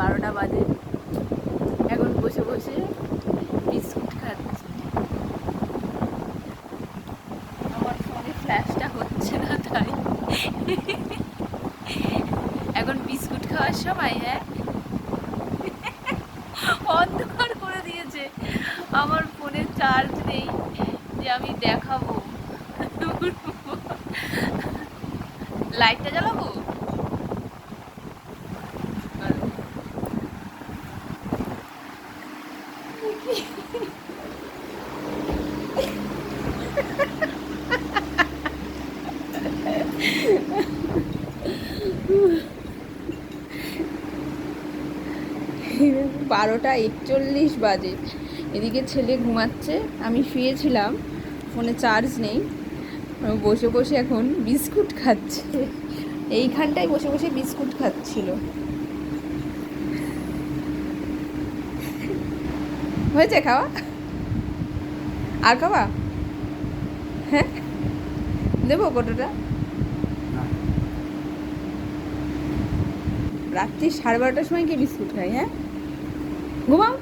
বারোটা বাজে। এখন বসে বসে বিস্কুট খাচ্ছি। আমার ফোনে ফ্ল্যাশটা হচ্ছে না তাই। এখন বিস্কুট খাওয়ার সময় হ্যাঁ? অন্ধকার করে দিয়েছে। আমার ফোনে চার্জ নেই যে আমি দেখাবো। লাইটটা জ্বালাবো? বারোটা একচল্লিশ বাজে। এদিকে ছেলে ঘুমাচ্ছে, আমি শুয়েছিলাম, ফোনে চার্জ নেই। বসে বসে এখন বিস্কুট খাচ্ছে। এইখানটায় বসে বসে বিস্কুট খাচ্ছিল। হয়েছে খাওয়া? আর খাওয়া হ্যাঁ? দেবো কতটা? রাত্রি সাড়ে বারোটার সময় কি বিস্কুট খাই হ্যাঁ? ঘুমাও।